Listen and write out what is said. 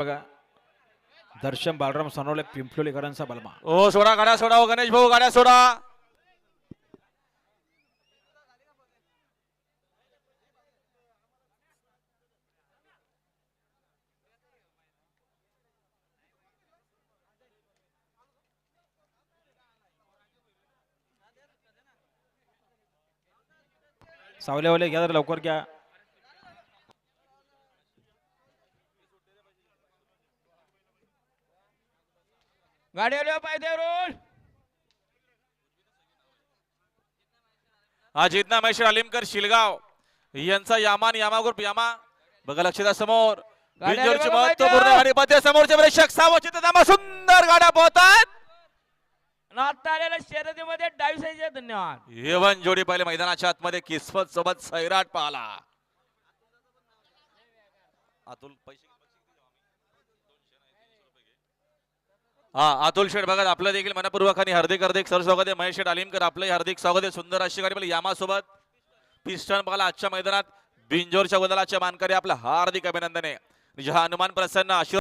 बघा. दर्शन बालराम सोनवले पिंपलोलीकरांचा बलमा. ओ सोडा गाड्या सोडा ओ गणेश भाऊ गाड्या सोडा. सावलेवाले घ्या जरा लवकर घ्या. गाडी आली पायद्यावरून अजितना महेश्वर अलिमकर शिलगाव. यांचा यामान यामा ग्रुप यामा. बघा लक्ष द्या समोर. गाड्या महत्त्वपूर्ण गाडी समोरचे प्रेक्षक सावचित सुंदर गाड्या पोहतात. शर्यतीमध्ये डावी धन्यवाद. येवन जोडी पहिले मैदानाच्या आतमध्ये किस्मत सोबत सैराट पाहला. अतुल पैसे हा अतुल शेठ बघा आपलं देखील मनपूर्वक आणि हार्दिक हार्दिक सर स्वागत आहे. महेश शेठ आपलंही हार्दिक स्वागत आहे. सुंदर अशी गाडी पहिले यामा सोबत पिस्टन बघाला आजच्या मैदानात बिंजोरच्या बदलाच्या मानकरी आपलं हार्दिक अभिनंदन आहे. हा हनुमान प्रसन्न आशीर्वाद